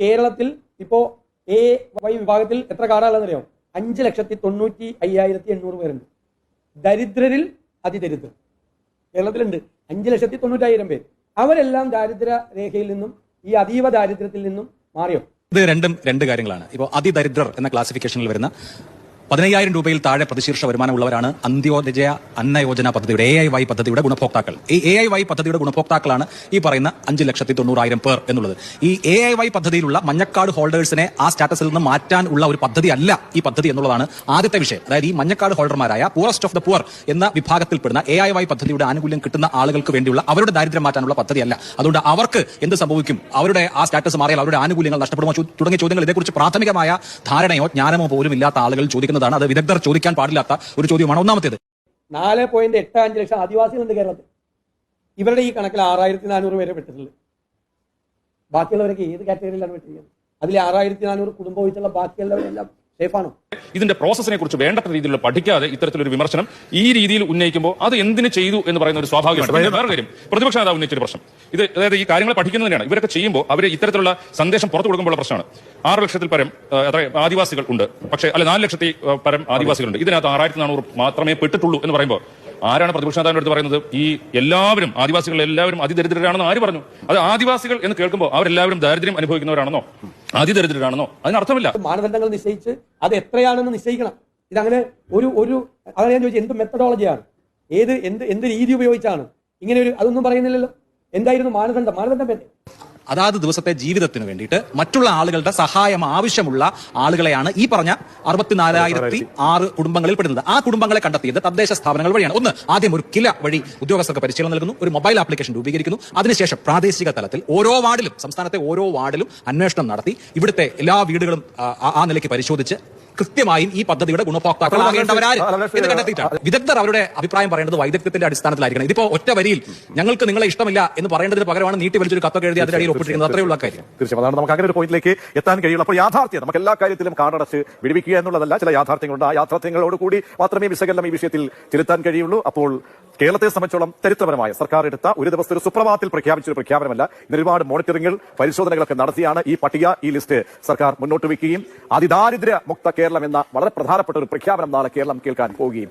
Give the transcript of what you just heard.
കേരളത്തിൽ ഇപ്പോ A Y വിഭാഗത്തിൽ എത്ര കാർഡുകളെന്നറിയോ അഞ്ച് ലക്ഷത്തി തൊണ്ണൂറ്റി അയ്യായിരത്തി എണ്ണൂറ് പേരുണ്ട്. ദരിദ്രരിൽ അതിദരിദ്രർ. കേരളത്തിലുണ്ട്. അഞ്ച് ലക്ഷത്തി തൊണ്ണൂറ്റായിരം പേര്. അവരെല്ലാം ദാരിദ്ര്യ രേഖയിൽ നിന്നും ഈ അതീവ ദാരിദ്ര്യത്തിൽ നിന്നും മാറിയോ? ഇത് രണ്ടും രണ്ട് കാര്യങ്ങളാണ്. ഇപ്പോൾ അതിദരിദ്രർ എന്ന ക്ലാസിഫിക്കേഷനിൽ വരുന്ന പതിനയ്യായിരം രൂപയിൽ താഴെ പ്രതിശീർഷ വരുമാനമുള്ളവരാണ് അന്ത്യോദയ അന്ന യോജന പദ്ധതിയുടെ എ ഐ വൈ പദ്ധതിയുടെ ഗുണഭോക്താക്കൾ. ഈ എ ഐ വൈ പദ്ധതിയുടെ ഗുണഭോക്താക്കളാണ് ഈ പറയുന്ന അഞ്ച് ലക്ഷത്തി തൊണ്ണൂറായിരം പേർ എന്നുള്ളത്. ഈ എ ഐ വൈ പദ്ധതിയിലുള്ള മഞ്ഞക്കാട് ഹോൾഡേഴ്സിനെ ആ സ്റ്റാറ്റസിൽ നിന്ന് മാറ്റാൻ ഉള്ള ഒരു പദ്ധതി അല്ല ഈ പദ്ധതി എന്നുള്ളതാണ് ആദ്യത്തെ വിഷയം. അതായത് ഈ മഞ്ഞക്കാട് ഹോൾഡർമാരായ പൂറസ്റ്റ് ഓഫ് ദ പുവർ എന്ന വിഭാഗത്തിൽപ്പെടുന്ന എ ഐ വൈ പദ്ധതിയുടെ ആനുകൂല്യം കിട്ടുന്ന ആളുകൾക്ക് വേണ്ടിയുള്ള അവരുടെ ദാരിദ്ര്യം മാറ്റാനുള്ള പദ്ധതിയല്ല. അതുകൊണ്ട് അവർക്ക് എന്ത് സംഭവിക്കും? അവരുടെ ആ സ്റ്റാറ്റസ് മാറിയാൽ അവരുടെ ആനുകൂല്യങ്ങൾ നഷ്ടപ്പെടുമോ? തുടങ്ങിയ ചോദ്യങ്ങൾ ഇതേക്കുറിച്ച് പ്രാഥമികമായ ധാരണയോ ജ്ഞാനമോ പോലും ഇല്ലാത്ത ആളുകൾ ചോദിക്കുന്നതാണ് അത് വിദഗ്ധർ ചോദിക്കാൻ പാടില്ലാത്ത ഒരു ചോദ്യമാണ് ഒന്നാമത്തേത്. നാല് പോയിന്റ് എട്ട് അഞ്ച് ലക്ഷം ആദിവാസികളുണ്ട് കേരളത്തിൽ. ഇവരുടെ ഈ കണക്കിൽ ആറായിരത്തി നാനൂറ് പേരെ പെട്ടിട്ടുള്ളത് ബാക്കിയുള്ളവരൊക്കെ ഏത് കാറ്റഗറിയിലാണ് പെട്ടിരിക്കുന്നത്? അതിൽ ആറായിരത്തി നാനൂറ് കുടുംബം ഒഴിച്ചുള്ള ബാക്കിയുള്ളവരെല്ലാം ഇതിന്റെ പ്രോസസ്സിനെ കുറിച്ച് വേണ്ടത്ര രീതിയിൽ പഠിക്കാതെ ഇത്തരത്തിലൊരു വിമർശനം ഈ രീതിയിൽ ഉന്നയിക്കുമ്പോൾ അത് എന്തിന് ചെയ്തു എന്ന് പറയുന്ന ഒരു സ്വാഭാവികമാണ്. വേറെ കാര്യം പ്രതിപക്ഷ നേതാവ് ഉന്നയിച്ചൊരു പ്രശ്നം. ഇത് അതായത് ഈ കാര്യങ്ങൾ പഠിക്കുന്നതിനാണ് ഇവരൊക്കെ ചെയ്യുമ്പോൾ അവർ ഇത്തരത്തിലുള്ള സന്ദേശം പുറത്തു കൊടുക്കുമ്പോൾ പ്രശ്നമാണ്. ആറ് ലക്ഷത്തിൽ പരം അത്ര ആദിവാസികൾ ഉണ്ട്. പക്ഷേ അല്ല നാല് ലക്ഷത്തി പരം ആദിവാസികളുണ്ട്. ഇതിനകത്ത് ആറായിരത്തി നാനൂറ് മാത്രമേ പെട്ടിട്ടുള്ളൂ എന്ന് പറയുമ്പോൾ ആരാണ് പ്രതിപക്ഷ നേതാവിന്റെ അടുത്ത് പറയുന്നത്? ഈ എല്ലാവരും ആദിവാസികൾ എല്ലാവരും അതിദരിദ്രരാണെന്ന് ആര് പറഞ്ഞു? അത് ആദിവാസികൾ എന്ന് കേൾക്കുമ്പോൾ അവരെല്ലാവരും ദാരിദ്ര്യം അനുഭവിക്കുന്നവരാണെന്നോ? അതിദരിദ്രരാണെന്നോ? അതിനർത്ഥമില്ല. മാനദണ്ഡങ്ങൾ നിശ്ചയിച്ച് അത് എത്രയാണെന്ന് നിശ്ചയിക്കണം. ഇതങ്ങനെ ഒരു ഒരു അതാണ് ഞാൻ ചോദിച്ചത് എന്ത് മെത്തഡോളജിയാണ് ഏത് എന്ത് എന്ത് രീതി ഉപയോഗിച്ചാണ്? ഇങ്ങനെ ഒരു അതൊന്നും പറയുന്നില്ലല്ലോ. എന്തായിരുന്നു മാനദണ്ഡം? മാനദണ്ഡം അതാത് ദിവസത്തെ ജീവിതത്തിന് വേണ്ടിയിട്ട് മറ്റുള്ള ആളുകളുടെ സഹായം ആവശ്യമുള്ള ആളുകളെയാണ് ഈ പറഞ്ഞ അറുപത്തിനാലായിരത്തി ആറ് കുടുംബങ്ങളിൽ പെടുന്നത്. ആ കുടുംബങ്ങളെ കണ്ടെത്തിയത് തദ്ദേശ സ്ഥാപനങ്ങൾ വഴിയാണ്. ഒന്ന് ആദ്യം ഒരു കില വഴി ഉദ്യോഗസ്ഥർക്ക് പരിശീലനം നൽകുന്നു ഒരു മൊബൈൽ ആപ്ലിക്കേഷൻ രൂപീകരിക്കുന്നു അതിനുശേഷം പ്രാദേശിക തലത്തിൽ ഓരോ വാർഡിലും സംസ്ഥാനത്തെ ഓരോ വാർഡിലും അന്വേഷണം നടത്തി ഇവിടുത്തെ എല്ലാ വീടുകളും ആ, നിലയ്ക്ക് പരിശോധിച്ച് കൃത്യമായും ഈ പദ്ധതിയുടെ ഗുണഭോക്താക്കളാകേണ്ടവരാര് എന്ന് കണ്ടെത്തിയിട്ടാണ്. വിദഗ്ധർ അവരുടെ അഭിപ്രായം പറയേണ്ടത് വൈദഗ്ധ്യത്തിന്റെ അടിസ്ഥാനത്തിലായിരിക്കണം. ഇതിപ്പോ ഒറ്റ വരിയിൽ ഞങ്ങൾക്ക് നിങ്ങളെ ഇഷ്ടമില്ല എന്ന് പറയേണ്ടതിന് പകരമാണ് നീട്ടി വലിച്ചൊരു കത്തൊക്കെ എഴുതി അതിന്റെ അടിയിൽ ഒപ്പിട്ടിരിക്കുന്നത്. അത്രയുള്ള കാര്യം. തീർച്ചയായും. അതാണ് നമുക്ക് അങ്ങനെ ഒരു പോയിന്റിലേക്ക് എത്താൻ കഴിയുള്ളൂ. അപ്പോൾ യാഥാർത്ഥ്യം നമുക്ക് എല്ലാ കാര്യത്തിലും കാടടച്ച് വിടുവിക്കുക എന്നുള്ളതല്ല ചില യാഥാർത്ഥ്യങ്ങളുണ്ട്. ആ യാഥാർത്ഥ്യങ്ങളോട് കൂടി മാത്രമേ വിശകലനം ഈ വിഷയത്തിൽ ചെലുത്താൻ കഴിയുള്ളൂ. അപ്പോൾ കേരളത്തെ സംബന്ധിച്ചോളം ചരിത്രപരമായ സർക്കാർ എടുത്ത ഒരു ദിവസത്തെ ഒരു സുപ്രഭാതത്തിൽ പ്രഖ്യാപിച്ച ഒരു പ്രഖ്യാപനമല്ല. ഇന്ന് ഒരുപാട് മോണിറ്ററിംഗുകൾ പരിശോധനകളൊക്കെ നടത്തിയാണ് ഈ പട്ടിക ഈ ലിസ്റ്റ് സർക്കാർ മുന്നോട്ട് വയ്ക്കുകയും. അതിദാരിദ്ര്യ മുക്ത കേരളം എന്ന വളരെ പ്രധാനപ്പെട്ട ഒരു പ്രഖ്യാപനം നാളെ കേരളം കേൾക്കാൻ പോവുകയും ചെയ്യും.